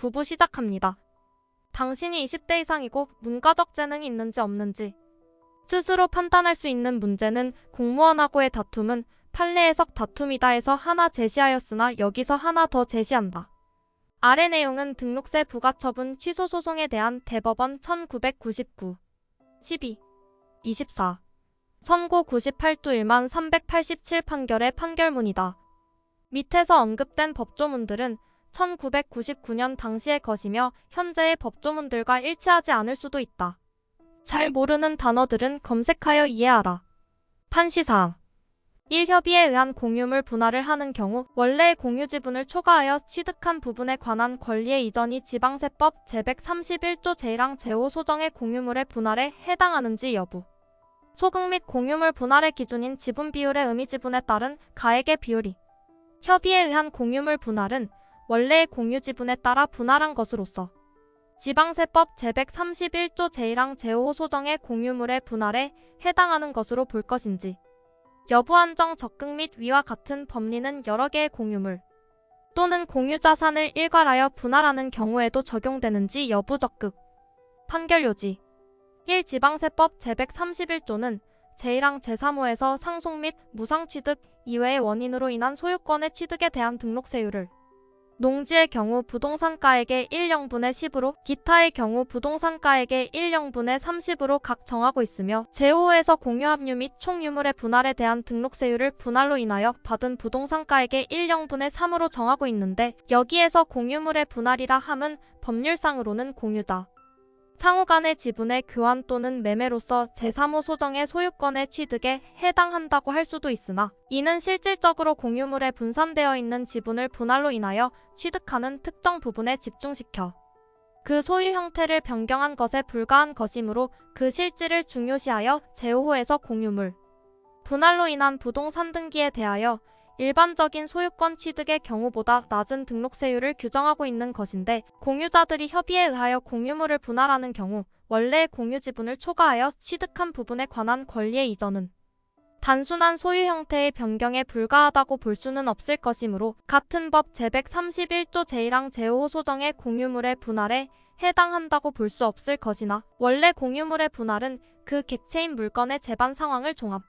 9부 시작합니다. 당신이 20대 이상이고 문과적 재능이 있는지 없는지 스스로 판단할 수 있는 문제는 공무원하고의 다툼은 판례 해석 다툼이다에서 하나 제시하였으나 여기서 하나 더 제시한다. 아래 내용은 등록세 부가처분 취소 소송에 대한 대법원 1999 12 24 선고 98도 1만 387 판결의 판결문이다. 밑에서 언급된 법조문들은 1999년 당시의 것이며 현재의 법조문들과 일치하지 않을 수도 있다. 잘 모르는 단어들은 검색하여 이해하라. 판시사항 1협의에 의한 공유물 분할을 하는 경우 원래의 공유 지분을 초과하여 취득한 부분에 관한 권리의 이전이 지방세법 제131조 제1항 제5 소정의 공유물의 분할에 해당하는지 여부 소득 및 공유물 분할의 기준인 지분 비율의 의미 지분에 따른 가액의 비율이 협의에 의한 공유물 분할은 원래의 공유 지분에 따라 분할한 것으로서 지방세법 제131조 제1항 제5 소정의 공유물의 분할에 해당하는 것으로 볼 것인지 여부 한정 적극 및 위와 같은 법리는 여러 개의 공유물 또는 공유자산을 일괄하여 분할하는 경우에도 적용되는지 여부 적극 판결 요지 1. 지방세법 제131조는 제1항 제3호에서 상속 및 무상취득 이외의 원인으로 인한 소유권의 취득에 대한 등록세율을 농지의 경우 부동산가액의 1영분의 10으로 기타의 경우 부동산가액의 1영분의 30으로 각 정하고 있으며 제5호에서 공유합류 및 총유물의 분할에 대한 등록세율을 분할로 인하여 받은 부동산가액의 1영분의 3으로 정하고 있는데 여기에서 공유물의 분할이라 함은 법률상으로는 공유자 상호 간의 지분의 교환 또는 매매로서 제3호 소정의 소유권의 취득에 해당한다고 할 수도 있으나 이는 실질적으로 공유물에 분산되어 있는 지분을 분할로 인하여 취득하는 특정 부분에 집중시켜 그 소유 형태를 변경한 것에 불과한 것이므로 그 실질을 중요시하여 제5호에서 공유물 분할로 인한 부동산 등기에 대하여 일반적인 소유권 취득의 경우보다 낮은 등록세율을 규정하고 있는 것인데 공유자들이 협의에 의하여 공유물을 분할하는 경우 원래의 공유 지분을 초과하여 취득한 부분에 관한 권리의 이전은 단순한 소유 형태의 변경에 불과하다고 볼 수는 없을 것이므로 같은 법 제131조 제1항 제5호 소정의 공유물의 분할에 해당한다고 볼 수 없을 것이나 원래 공유물의 분할은 그 객체인 물건의 재반 상황을 종합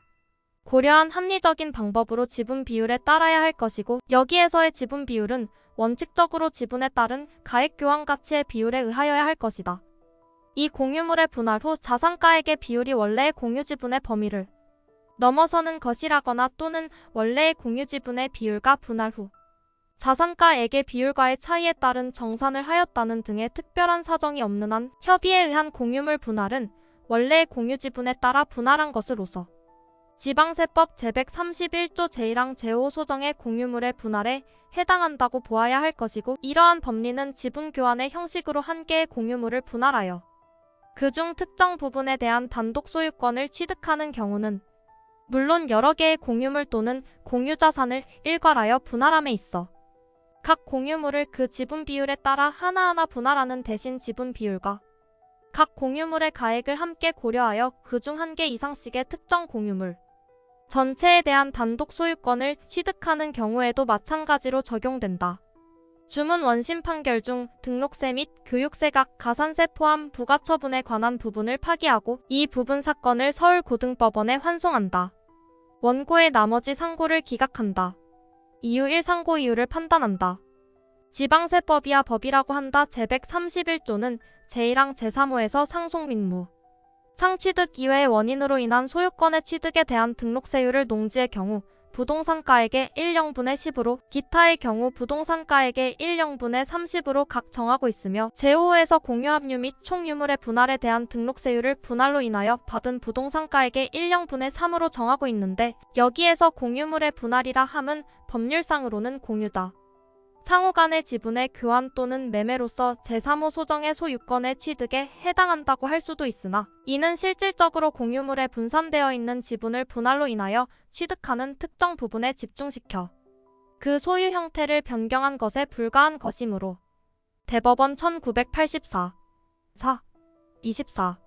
고려한 합리적인 방법으로 지분 비율에 따라야 할 것이고 여기에서의 지분 비율은 원칙적으로 지분에 따른 가액 교환 가치의 비율에 의하여야 할 것이다. 이 공유물의 분할 후 자산가액의 비율이 원래의 공유 지분의 범위를 넘어서는 것이라거나 또는 원래의 공유 지분의 비율과 분할 후 자산가액의 비율과의 차이에 따른 정산을 하였다는 등의 특별한 사정이 없는 한 협의에 의한 공유물 분할은 원래의 공유 지분에 따라 분할한 것으로서 지방세법 제131조 제1항 제5 소정의 공유물의 분할에 해당한다고 보아야 할 것이고 이러한 법리는 지분 교환의 형식으로 한 개의 공유물을 분할하여 그중 특정 부분에 대한 단독 소유권을 취득하는 경우는 물론 여러 개의 공유물 또는 공유자산을 일괄하여 분할함에 있어 각 공유물을 그 지분 비율에 따라 하나하나 분할하는 대신 지분 비율과 각 공유물의 가액을 함께 고려하여 그 중 한 개 이상씩의 특정 공유물 전체에 대한 단독 소유권을 취득하는 경우에도 마찬가지로 적용된다. 주문 원심 판결 중 등록세 및 교육세 각 가산세 포함 부가처분에 관한 부분을 파기하고 이 부분 사건을 서울고등법원에 환송한다. 원고의 나머지 상고를 기각한다. 이유 1 상고 이유를 판단한다. 지방세법이야 법이라고 한다. 제131조는 제1항 제3호에서 상속 민무 상취득 이외의 원인으로 인한 소유권의 취득에 대한 등록세율을 농지의 경우 부동산가액의 1영분의 10으로 기타의 경우 부동산가액의 1영분의 30으로 각 정하고 있으며 제5호에서 공유합류 및 총유물의 분할에 대한 등록세율을 분할로 인하여 받은 부동산가액의 1영분의 3으로 정하고 있는데 여기에서 공유물의 분할이라 함은 법률상으로는 공유자 상호 간의 지분의 교환 또는 매매로서 제3호 소정의 소유권의 취득에 해당한다고 할 수도 있으나 이는 실질적으로 공유물에 분산되어 있는 지분을 분할로 인하여 취득하는 특정 부분에 집중시켜 그 소유 형태를 변경한 것에 불과한 것이므로 대법원 1984 4 24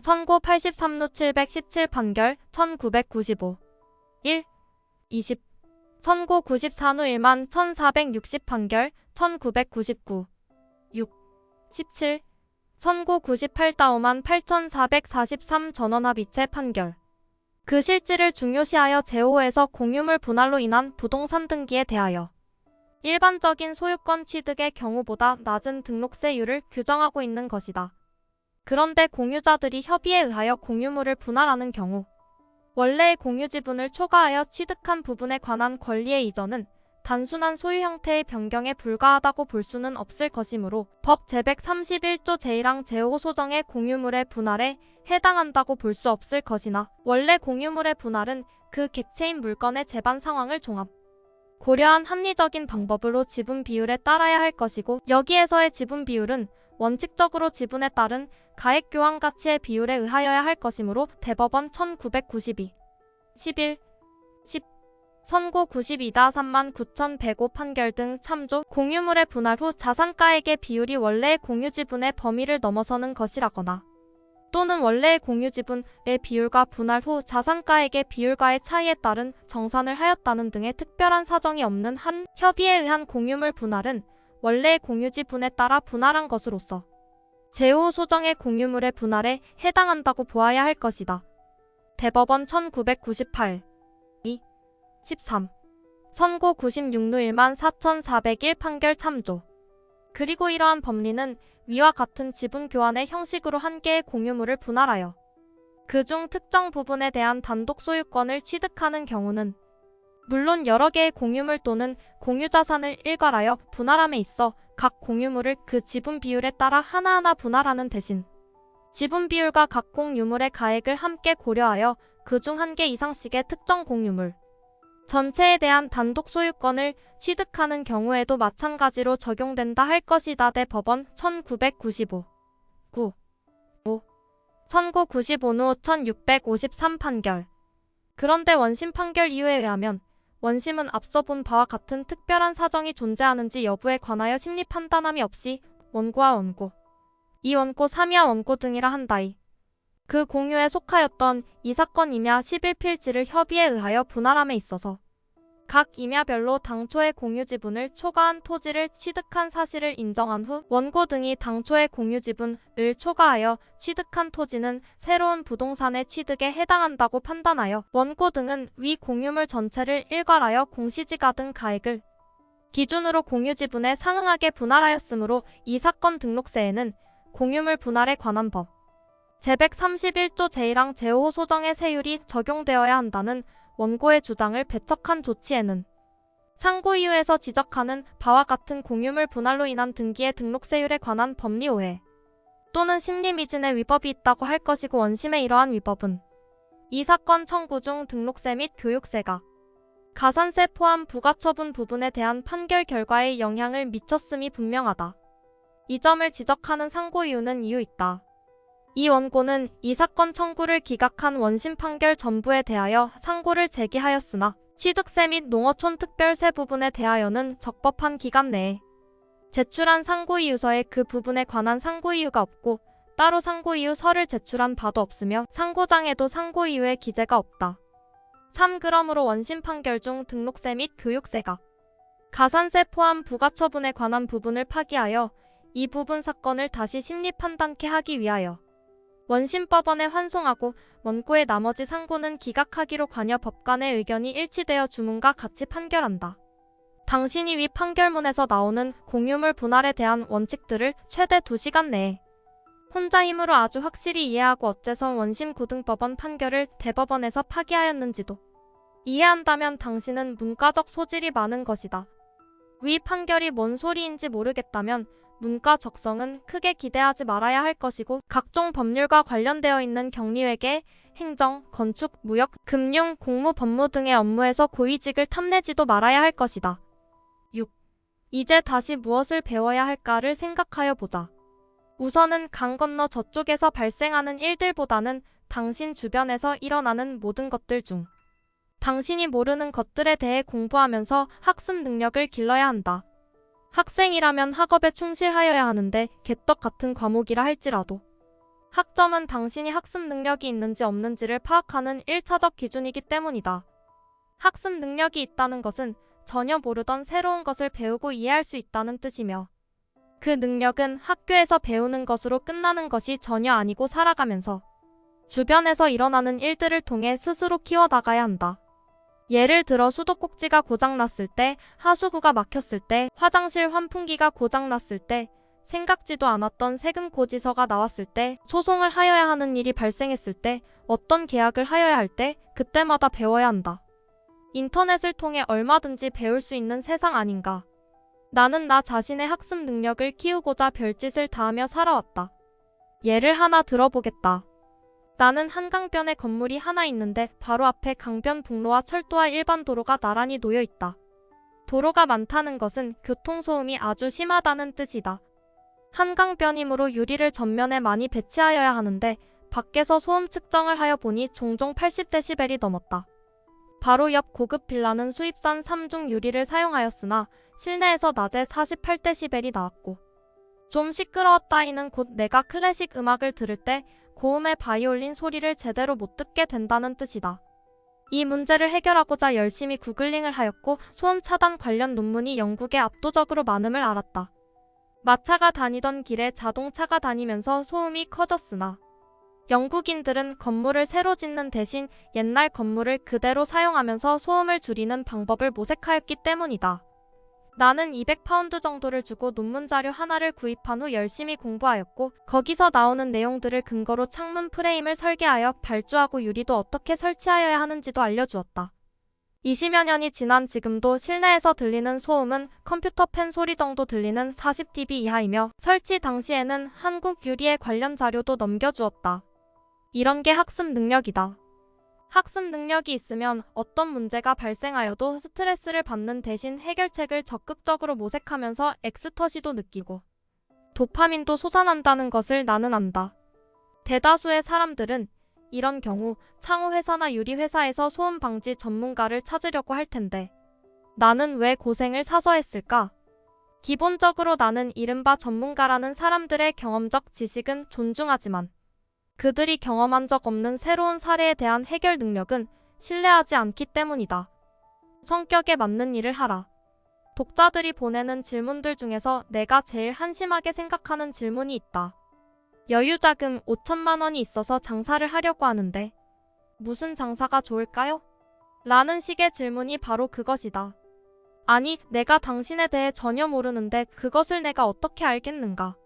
선고 83루 717 판결 1995 1 20 선고 94루 1만 1460 판결 1999 6. 17. 선고 98다오만 8443 전원합 이체 판결. 그 실질을 중요시하여 제5호에서 공유물 분할로 인한 부동산 등기에 대하여 일반적인 소유권 취득의 경우보다 낮은 등록세율을 규정하고 있는 것이다. 그런데 공유자들이 협의에 의하여 공유물을 분할하는 경우 원래의 공유 지분을 초과하여 취득한 부분에 관한 권리의 이전은 단순한 소유 형태의 변경에 불과하다고 볼 수는 없을 것이므로 법 제131조 제1항 제5 소정의 공유물의 분할에 해당한다고 볼 수 없을 것이나 원래 공유물의 분할은 그 객체인 물건의 재반 상황을 종합 고려한 합리적인 방법으로 지분 비율에 따라야 할 것이고 여기에서의 지분 비율은 원칙적으로 지분에 따른 가액 교환 가치의 비율에 의하여야 할 것이므로 대법원 1992 11 10 선고 92다 39,105 판결 등 참조 공유물의 분할 후 자산가액의 비율이 원래의 공유 지분의 범위를 넘어서는 것이라거나 또는 원래의 공유 지분의 비율과 분할 후 자산가액의 비율과의 차이에 따른 정산을 하였다는 등의 특별한 사정이 없는 한 협의에 의한 공유물 분할은 원래의 공유 지분에 따라 분할한 것으로서 제5 소정의 공유물의 분할에 해당한다고 보아야 할 것이다. 대법원 1998 2 13 선고 96루 1만 4401 판결 참조. 그리고 이러한 법리는 위와 같은 지분 교환의 형식으로 한 개의 공유물을 분할하여 그중 특정 부분에 대한 단독 소유권을 취득하는 경우는 물론 여러 개의 공유물 또는 공유자산을 일괄하여 분할함에 있어 각 공유물을 그 지분 비율에 따라 하나하나 분할하는 대신 지분 비율과 각 공유물의 가액을 함께 고려하여 그 중 한 개 이상씩의 특정 공유물 전체에 대한 단독 소유권을 취득하는 경우에도 마찬가지로 적용된다 할 것이다. 대법원 1995 9 5 선고 95루 1653 판결. 그런데 원심 판결 이유에 의하면 원심은 앞서 본 바와 같은 특별한 사정이 존재하는지 여부에 관하여 심리 판단함이 없이 원고와 원고, 이 원고 3위와 원고 등이라 한다이. 그 공유에 속하였던 이 사건 임야 11필지를 협의에 의하여 분할함에 있어서 각 임야별로 당초의 공유 지분을 초과한 토지를 취득한 사실을 인정한 후 원고 등이 당초의 공유 지분을 초과하여 취득한 토지는 새로운 부동산의 취득에 해당한다고 판단하여 원고 등은 위 공유물 전체를 일괄하여 공시지가 등 가액을 기준으로 공유 지분에 상응하게 분할하였으므로 이 사건 등록세에는 공유물 분할에 관한 법 제131조 제1항 제5호 소정의 세율이 적용되어야 한다는 원고의 주장을 배척한 조치에는 상고 이유에서 지적하는 바와 같은 공유물 분할로 인한 등기의 등록세율에 관한 법리 오해 또는 심리 미진의 위법이 있다고 할 것이고 원심의 이러한 위법은 이 사건 청구 중 등록세 및 교육세가 가산세 포함 부가처분 부분에 대한 판결 결과에 영향을 미쳤음이 분명하다. 이 점을 지적하는 상고 이유는 이유 있다. 이 원고는 이 사건 청구를 기각한 원심 판결 전부에 대하여 상고를 제기하였으나 취득세 및 농어촌 특별세 부분에 대하여는 적법한 기간 내에 제출한 상고 이유서에 그 부분에 관한 상고 이유가 없고 따로 상고 이유서를 제출한 바도 없으며 상고장에도 상고 이유의 기재가 없다. 3. 그러므로 원심 판결 중 등록세 및 교육세가 가산세 포함 부가처분에 관한 부분을 파기하여 이 부분 사건을 다시 심리 판단케 하기 위하여 원심법원에 환송하고 원고의 나머지 상고는 기각하기로 관여 법관의 의견이 일치되어 주문과 같이 판결한다. 당신이 위 판결문에서 나오는 공유물 분할에 대한 원칙들을 최대 2시간 내에 혼자 힘으로 아주 확실히 이해하고 어째서 원심 고등법원 판결을 대법원에서 파기하였는지도 이해한다면 당신은 문과적 소질이 많은 것이다. 위 판결이 뭔 소리인지 모르겠다면 문과 적성은 크게 기대하지 말아야 할 것이고 각종 법률과 관련되어 있는 경리회계, 행정, 건축, 무역, 금융, 공무, 법무 등의 업무에서 고위직을 탐내지도 말아야 할 것이다. 6. 이제 다시 무엇을 배워야 할까를 생각하여 보자. 우선은 강 건너 저쪽에서 발생하는 일들보다는 당신 주변에서 일어나는 모든 것들 중 당신이 모르는 것들에 대해 공부하면서 학습 능력을 길러야 한다. 학생이라면 학업에 충실하여야 하는데 개떡 같은 과목이라 할지라도 학점은 당신이 학습 능력이 있는지 없는지를 파악하는 1차적 기준이기 때문이다. 학습 능력이 있다는 것은 전혀 모르던 새로운 것을 배우고 이해할 수 있다는 뜻이며 그 능력은 학교에서 배우는 것으로 끝나는 것이 전혀 아니고 살아가면서 주변에서 일어나는 일들을 통해 스스로 키워나가야 한다. 예를 들어 수도꼭지가 고장났을 때, 하수구가 막혔을 때, 화장실 환풍기가 고장났을 때, 생각지도 않았던 세금 고지서가 나왔을 때, 소송을 하여야 하는 일이 발생했을 때, 어떤 계약을 하여야 할 때, 그때마다 배워야 한다. 인터넷을 통해 얼마든지 배울 수 있는 세상 아닌가. 나는 나 자신의 학습 능력을 키우고자 별짓을 다하며 살아왔다. 예를 하나 들어보겠다. 나는 한강변에 건물이 하나 있는데 바로 앞에 강변북로와 철도와 일반 도로가 나란히 놓여 있다. 도로가 많다는 것은 교통소음이 아주 심하다는 뜻이다. 한강변이므로 유리를 전면에 많이 배치하여야 하는데 밖에서 소음 측정을 하여 보니 종종 80데시벨이 넘었다. 바로 옆 고급 빌라는 수입산 3중 유리를 사용하였으나 실내에서 낮에 48데시벨이 나왔고 좀 시끄러웠다이는 곧 내가 클래식 음악을 들을 때 고음의 바이올린 소리를 제대로 못 듣게 된다는 뜻이다. 이 문제를 해결하고자 열심히 구글링을 하였고 소음 차단 관련 논문이 영국에 압도적으로 많음을 알았다. 마차가 다니던 길에 자동차가 다니면서 소음이 커졌으나 영국인들은 건물을 새로 짓는 대신 옛날 건물을 그대로 사용하면서 소음을 줄이는 방법을 모색하였기 때문이다. 나는 200파운드 정도를 주고 논문 자료 하나를 구입한 후 열심히 공부하였고 거기서 나오는 내용들을 근거로 창문 프레임을 설계하여 발주하고 유리도 어떻게 설치하여야 하는지도 알려주었다. 20여 년이 지난 지금도 실내에서 들리는 소음은 컴퓨터 펜 소리 정도 들리는 40dB 이하이며 설치 당시에는 한국 유리에 관련 자료도 넘겨주었다. 이런 게 학습 능력이다. 학습 능력이 있으면 어떤 문제가 발생하여도 스트레스를 받는 대신 해결책을 적극적으로 모색하면서 엑스터시도 느끼고 도파민도 솟아난다는 것을 나는 안다. 대다수의 사람들은 이런 경우 창호 회사나 유리 회사에서 소음 방지 전문가를 찾으려고 할 텐데 나는 왜 고생을 사서 했을까? 기본적으로 나는 이른바 전문가라는 사람들의 경험적 지식은 존중하지만 그들이 경험한 적 없는 새로운 사례에 대한 해결 능력은 신뢰하지 않기 때문이다. 성격에 맞는 일을 하라. 독자들이 보내는 질문들 중에서 내가 제일 한심하게 생각하는 질문이 있다. 여유자금 5천만 원이 있어서 장사를 하려고 하는데 무슨 장사가 좋을까요? 라는 식의 질문이 바로 그것이다. 아니, 내가 당신에 대해 전혀 모르는데 그것을 내가 어떻게 알겠는가?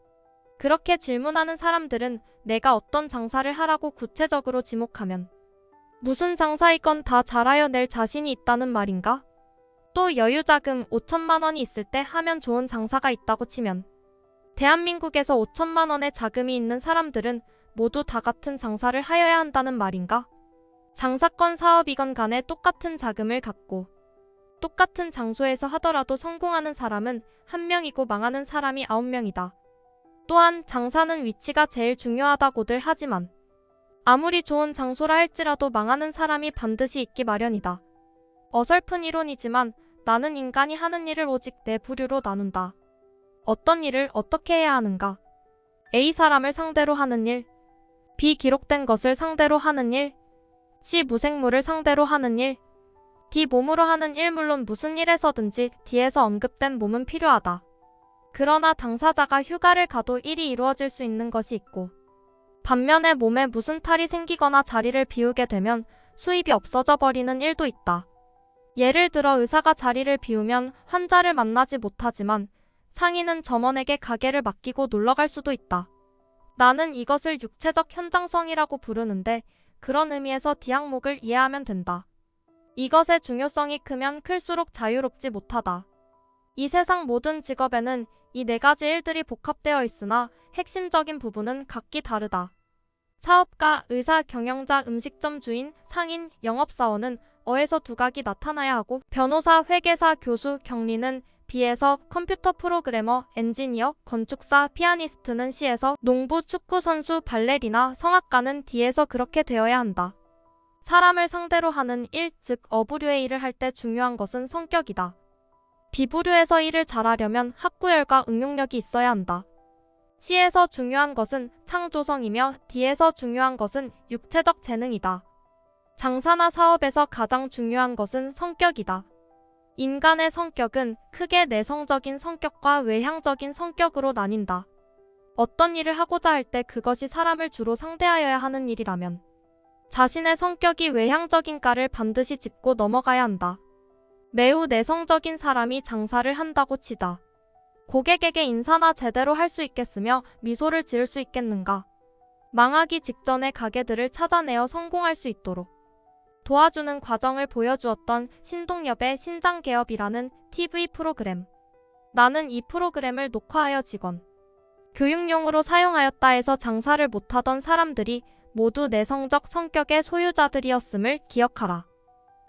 그렇게 질문하는 사람들은 내가 어떤 장사를 하라고 구체적으로 지목하면 무슨 장사이건 다 잘하여 낼 자신이 있다는 말인가? 또 여유자금 5천만 원이 있을 때 하면 좋은 장사가 있다고 치면 대한민국에서 5천만 원의 자금이 있는 사람들은 모두 다 같은 장사를 하여야 한다는 말인가? 장사건 사업이건 간에 똑같은 자금을 갖고 똑같은 장소에서 하더라도 성공하는 사람은 한 명이고 망하는 사람이 아홉 명이다. 또한 장사는 위치가 제일 중요하다고들 하지만 아무리 좋은 장소라 할지라도 망하는 사람이 반드시 있기 마련이다. 어설픈 이론이지만 나는 인간이 하는 일을 오직 네 부류로 나눈다. 어떤 일을 어떻게 해야 하는가? A 사람을 상대로 하는 일, B 기록된 것을 상대로 하는 일, C 무생물을 상대로 하는 일, D 몸으로 하는 일 물론 무슨 일에서든지 D에서 언급된 몸은 필요하다. 그러나 당사자가 휴가를 가도 일이 이루어질 수 있는 것이 있고 반면에 몸에 무슨 탈이 생기거나 자리를 비우게 되면 수입이 없어져 버리는 일도 있다. 예를 들어 의사가 자리를 비우면 환자를 만나지 못하지만 상인은 점원에게 가게를 맡기고 놀러갈 수도 있다. 나는 이것을 육체적 현장성이라고 부르는데 그런 의미에서 디항목을 이해하면 된다. 이것의 중요성이 크면 클수록 자유롭지 못하다. 이 세상 모든 직업에는 이 네 가지 일들이 복합되어 있으나 핵심적인 부분은 각기 다르다. 사업가, 의사, 경영자, 음식점 주인, 상인, 영업사원은 어에서 두각이 나타나야 하고 변호사, 회계사, 교수, 경리는 B에서 컴퓨터 프로그래머, 엔지니어, 건축사, 피아니스트는 C에서 농부, 축구 선수, 발레리나, 성악가는 D에서 그렇게 되어야 한다. 사람을 상대로 하는 일, 즉 어부류의 일을 할 때 중요한 것은 성격이다. 비부류에서 일을 잘하려면 학구열과 응용력이 있어야 한다. C에서 중요한 것은 창조성이며 D에서 중요한 것은 육체적 재능이다. 장사나 사업에서 가장 중요한 것은 성격이다. 인간의 성격은 크게 내성적인 성격과 외향적인 성격으로 나뉜다. 어떤 일을 하고자 할 때 그것이 사람을 주로 상대하여야 하는 일이라면 자신의 성격이 외향적인가를 반드시 짚고 넘어가야 한다. 매우 내성적인 사람이 장사를 한다고 치자. 고객에게 인사나 제대로 할 수 있겠으며 미소를 지을 수 있겠는가? 망하기 직전의 가게들을 찾아내어 성공할 수 있도록 도와주는 과정을 보여주었던 신동엽의 신장개업이라는 TV 프로그램. 나는 이 프로그램을 녹화하여 직원, 교육용으로 사용하였다 해서 장사를 못하던 사람들이 모두 내성적 성격의 소유자들이었음을 기억하라.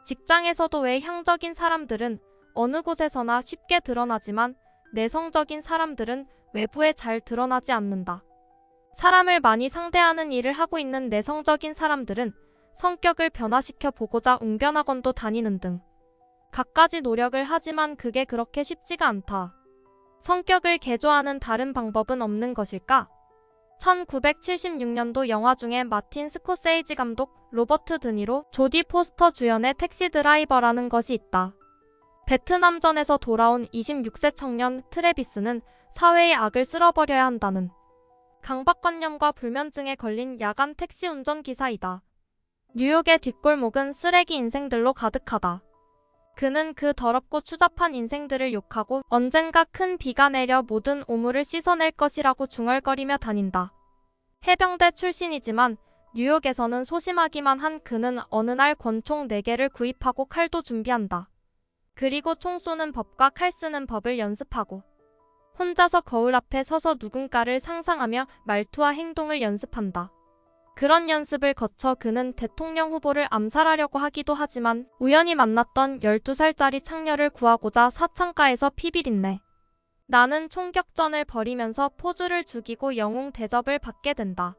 직장에서도 외향적인 사람들은 어느 곳에서나 쉽게 드러나지만 내성적인 사람들은 외부에 잘 드러나지 않는다. 사람을 많이 상대하는 일을 하고 있는 내성적인 사람들은 성격을 변화시켜 보고자 웅변학원도 다니는 등 갖가지 노력을 하지만 그게 그렇게 쉽지가 않다. 성격을 개조하는 다른 방법은 없는 것일까? 1976년도 영화 중에 마틴 스코세이지 감독, 로버트 드니로, 조디 포스터 주연의 택시 드라이버라는 것이 있다. 베트남전에서 돌아온 26세 청년 트레비스는 사회의 악을 쓸어버려야 한다는 강박관념과 불면증에 걸린 야간 택시 운전기사이다. 뉴욕의 뒷골목은 쓰레기 인생들로 가득하다. 그는 그 더럽고 추잡한 인생들을 욕하고 언젠가 큰 비가 내려 모든 오물을 씻어낼 것이라고 중얼거리며 다닌다. 해병대 출신이지만 뉴욕에서는 소심하기만 한 그는 어느 날 권총 4개를 구입하고 칼도 준비한다. 그리고 총 쏘는 법과 칼 쓰는 법을 연습하고 혼자서 거울 앞에 서서 누군가를 상상하며 말투와 행동을 연습한다. 그런 연습을 거쳐 그는 대통령 후보를 암살하려고 하기도 하지만 우연히 만났던 12살짜리 창녀를 구하고자 사창가에서 피비린내. 나는 총격전을 벌이면서 포즈를 죽이고 영웅 대접을 받게 된다.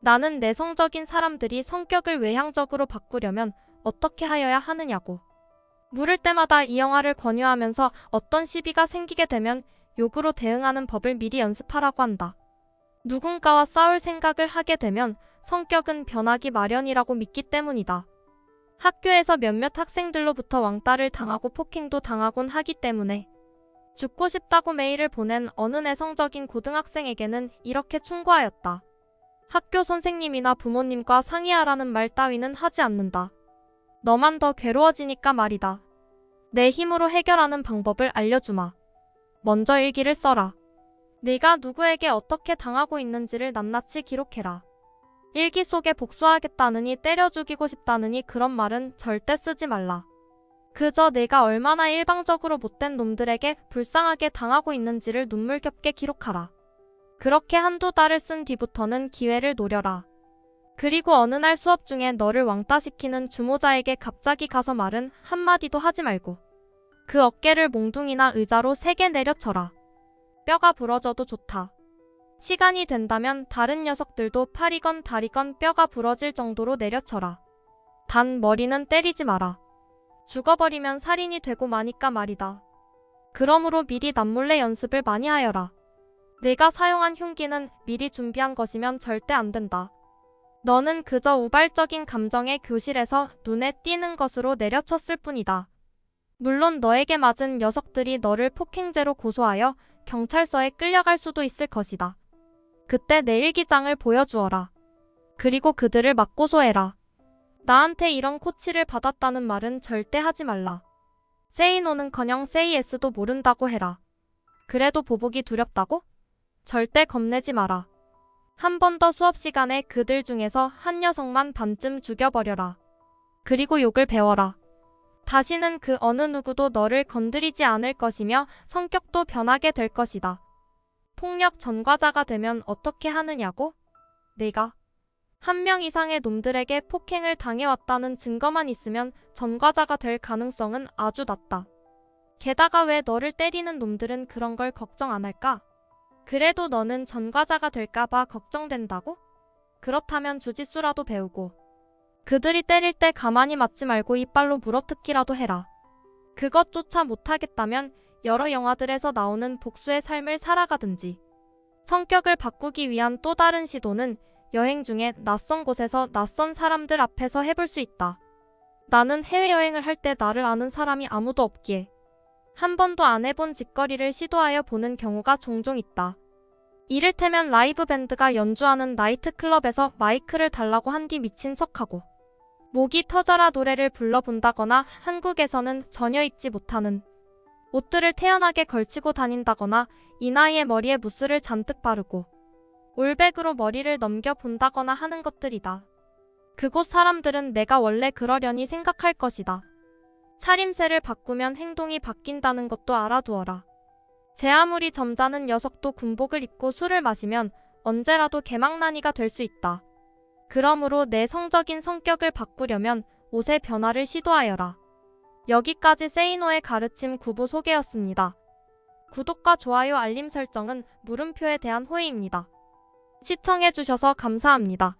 나는 내성적인 사람들이 성격을 외향적으로 바꾸려면 어떻게 하여야 하느냐고. 물을 때마다 이 영화를 권유하면서 어떤 시비가 생기게 되면 욕으로 대응하는 법을 미리 연습하라고 한다. 누군가와 싸울 생각을 하게 되면 성격은 변하기 마련이라고 믿기 때문이다. 학교에서 몇몇 학생들로부터 왕따를 당하고 폭행도 당하곤 하기 때문에 죽고 싶다고 메일을 보낸 어느 내성적인 고등학생에게는 이렇게 충고하였다. 학교 선생님이나 부모님과 상의하라는 말 따위는 하지 않는다. 너만 더 괴로워지니까 말이다. 내 힘으로 해결하는 방법을 알려주마. 먼저 일기를 써라. 네가 누구에게 어떻게 당하고 있는지를 낱낱이 기록해라. 일기 속에 복수하겠다느니 때려 죽이고 싶다느니 그런 말은 절대 쓰지 말라. 그저 내가 얼마나 일방적으로 못된 놈들에게 불쌍하게 당하고 있는지를 눈물겹게 기록하라. 그렇게 한두 달을 쓴 뒤부터는 기회를 노려라. 그리고 어느 날 수업 중에 너를 왕따시키는 주모자에게 갑자기 가서 말은 한마디도 하지 말고 그 어깨를 몽둥이나 의자로 세게 내려쳐라. 뼈가 부러져도 좋다. 시간이 된다면 다른 녀석들도 팔이건 다리건 뼈가 부러질 정도로 내려쳐라. 단 머리는 때리지 마라. 죽어버리면 살인이 되고 마니까 말이다. 그러므로 미리 남몰래 연습을 많이 하여라. 내가 사용한 흉기는 미리 준비한 것이면 절대 안 된다. 너는 그저 우발적인 감정에 교실에서 눈에 띄는 것으로 내려쳤을 뿐이다. 물론 너에게 맞은 녀석들이 너를 폭행죄로 고소하여 경찰서에 끌려갈 수도 있을 것이다. 그때 내 일기장을 보여주어라. 그리고 그들을 맞고소해라. 나한테 이런 코치를 받았다는 말은 절대 하지 말라. 세이노는커녕 세이에스도 모른다고 해라. 그래도 보복이 두렵다고? 절대 겁내지 마라. 한 번 더 수업 시간에 그들 중에서 한 녀석만 반쯤 죽여버려라. 그리고 욕을 배워라. 다시는 그 어느 누구도 너를 건드리지 않을 것이며 성격도 변하게 될 것이다. 폭력 전과자가 되면 어떻게 하느냐고? 내가 한 명 이상의 놈들에게 폭행을 당해왔다는 증거만 있으면 전과자가 될 가능성은 아주 낮다. 게다가 왜 너를 때리는 놈들은 그런 걸 걱정 안 할까? 그래도 너는 전과자가 될까봐 걱정된다고? 그렇다면 주짓수라도 배우고 그들이 때릴 때 가만히 맞지 말고 이빨로 물어뜯기라도 해라. 그것조차 못하겠다면 여러 영화들에서 나오는 복수의 삶을 살아가든지 성격을 바꾸기 위한 또 다른 시도는 여행 중에 낯선 곳에서 낯선 사람들 앞에서 해볼 수 있다. 나는 해외여행을 할 때 나를 아는 사람이 아무도 없기에 한 번도 안 해본 짓거리를 시도하여 보는 경우가 종종 있다. 이를테면 라이브 밴드가 연주하는 나이트클럽에서 마이크를 달라고 한 뒤 미친 척하고 목이 터져라 노래를 불러본다거나 한국에서는 전혀 입지 못하는 옷들을 태연하게 걸치고 다닌다거나 이 나이에 머리에 무스를 잔뜩 바르고 올백으로 머리를 넘겨 본다거나 하는 것들이다. 그곳 사람들은 내가 원래 그러려니 생각할 것이다. 차림새를 바꾸면 행동이 바뀐다는 것도 알아두어라. 제 아무리 점잖은 녀석도 군복을 입고 술을 마시면 언제라도 개망나니가 될 수 있다. 그러므로 내 성적인 성격을 바꾸려면 옷의 변화를 시도하여라. 여기까지 세이노의 가르침 구보 소개였습니다. 구독과 좋아요 알림 설정은 물음표에 대한 호의입니다. 시청해주셔서 감사합니다.